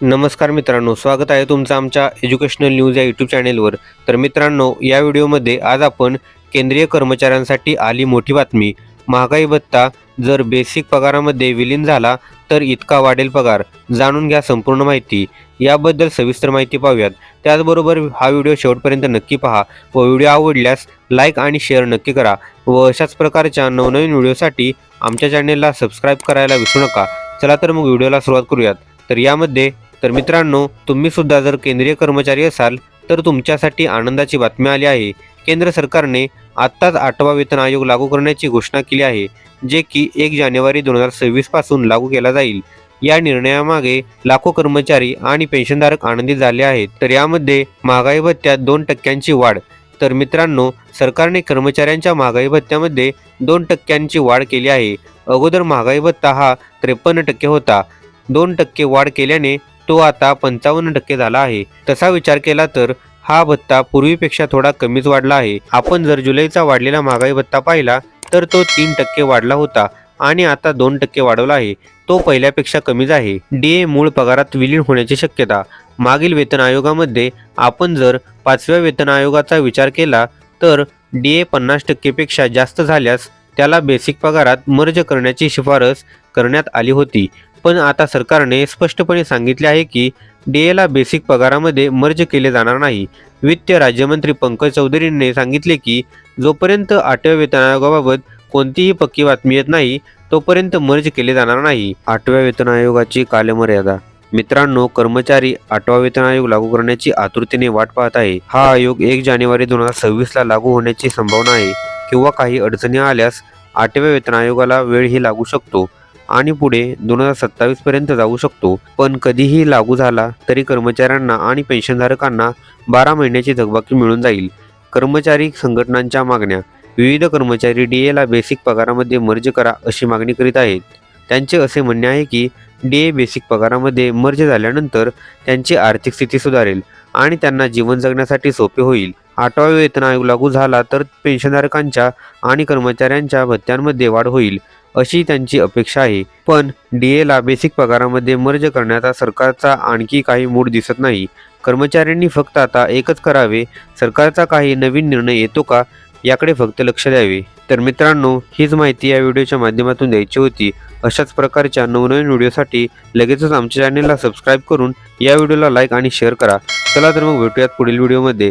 नमस्कार मित्रांनो स्वागत आहे तुमचं आमच्या एज्युकेशनल न्यूज या यूट्यूब चॅनेलवर तर मित्रांनो या व्हिडिओमध्ये आज आपण केंद्रीय कर्मचाऱ्यांसाठी आली मोठी बातमी. महागाई भत्ता जर बेसिक पगारामध्ये विलीन झाला तर इतका वाढेल पगार. जाणून घ्या संपूर्ण माहिती. याबद्दल सविस्तर माहिती पाहूयात. त्याचबरोबर हा व्हिडिओ शेवटपर्यंत नक्की पहा व व्हिडिओ आवडल्यास लाईक आणि शेअर नक्की करा व अशाच प्रकारच्या नवनवीन व्हिडिओसाठी आमच्या चॅनेलला सबस्क्राईब करायला विसरू नका. चला तर मग व्हिडिओला सुरुवात करूयात. तर यामध्ये तर मित्रांनो तुम्ही सुद्धा जर केंद्रीय कर्मचारी असाल तर तुमच्यासाठी आनंदाची बातमी आली आहे. केंद्र सरकारने आत्ताच आठवा वेतन आयोग लागू करण्याची घोषणा केली आहे जे की एक जानेवारी दोन हजार सव्वीसपासून लागू केला जाईल. या निर्णयामागे लाखो कर्मचारी आणि पेन्शनधारक आनंदित झाले आहेत. तर यामध्ये महागाई भत्त्यात दोन टक्क्यांची वाढ. तर मित्रांनो सरकारने कर्मचाऱ्यांच्या महागाई भत्त्यामध्ये दोन टक्क्यांची वाढ केली आहे. अगोदर महागाई भत्ता हा त्रेपन्न टक्के होता. दोन टक्के वाढ केल्याने तो आता पंचावन्न टक्के झाला आहे. तसा विचार केला तर हा भत्ता पूर्वीपेक्षा थोडा कमीच वाढला आहे. आपण जर जुलैचा वाढलेला महागाई भत्ता पाहिला तर तो तीन टक्के वाढला होता आणि आता दोन टक्के वाढवला आहे. तो पहिल्यापेक्षा कमीच आहे. डीए मूळ पगारात विलीन होण्याची शक्यता. मागील वेतन आयोगामध्ये आपण जर पाचव्या वेतन आयोगाचा विचार केला तर डीए पन्नास टक्केपेक्षा जास्त झाल्यास त्याला बेसिक पगारात मर्ज करण्याची शिफारस करण्यात आली होती. पण आता सरकारने स्पष्टपणे सांगितले आहे की डीएला बेसिक पगारामध्ये मर्ज केले जाणार नाही. वित्त राज्यमंत्री पंकज चौधरींनी सांगितले की जोपर्यंत आठव्या वेतन आयोगाबाबत कोणतीही पक्की बातमी येत नाही तोपर्यंत मर्ज केले जाणार नाही. आठव्या वेतन आयोगाची कालमर्यादा. मित्रांनो कर्मचारी आठवा वेतन आयोग लागू करण्याची आतुरतेने वाट पाहत आहे. हा आयोग एक जानेवारी दोन हजार सव्वीस ला लागू होण्याची संभावना आहे. किंवा काही अडचणी आल्यास आठव्या वेतन आयोगाला वेळही लागू शकतो आणि पुढे दोन हजार सत्तावीस पर्यंत जाऊ शकतो. पण कधीही लागू झाला तरी कर्मचाऱ्यांना आणि पेन्शनधारकांना बारा महिन्याची थकबाकी मिळून जाईल. कर्मचारी संघटनांच्या मागण्या विविध कर्मचारी डी एला बेसिक पगारामध्ये मर्ज करा अशी मागणी करीत आहेत. त्यांचे असे म्हणणे आहे की डी ए बेसिक पगारामध्ये मर्ज झाल्यानंतर त्यांची आर्थिक स्थिती सुधारेल आणि त्यांना जीवन जगण्यासाठी सोपे होईल. आठवा वेतन आयोग लागू झाला तर पेन्शनधारकांच्या आणि कर्मचाऱ्यांच्या भत्त्यांमध्ये वाढ होईल अशी त्यांची अपेक्षा आहे. पण डी एला बेसिक पगारामध्ये मर्ज करण्याचा सरकारचा आणखी काही मूड दिसत नाही. कर्मचाऱ्यांनी फक्त आता एकच करावे सरकारचा काही नवीन निर्णय येतो का याकडे फक्त लक्ष द्यावे. तर मित्रांनो हीच माहिती या व्हिडिओच्या माध्यमातून द्यायची होती. अशाच प्रकारच्या नवनवीन व्हिडिओसाठी लगेचच आमच्या चॅनेलला सबस्क्राईब करून या व्हिडिओला लाईक आणि शेअर करा. चला तर मग भेटूयात पुढील व्हिडिओमध्ये.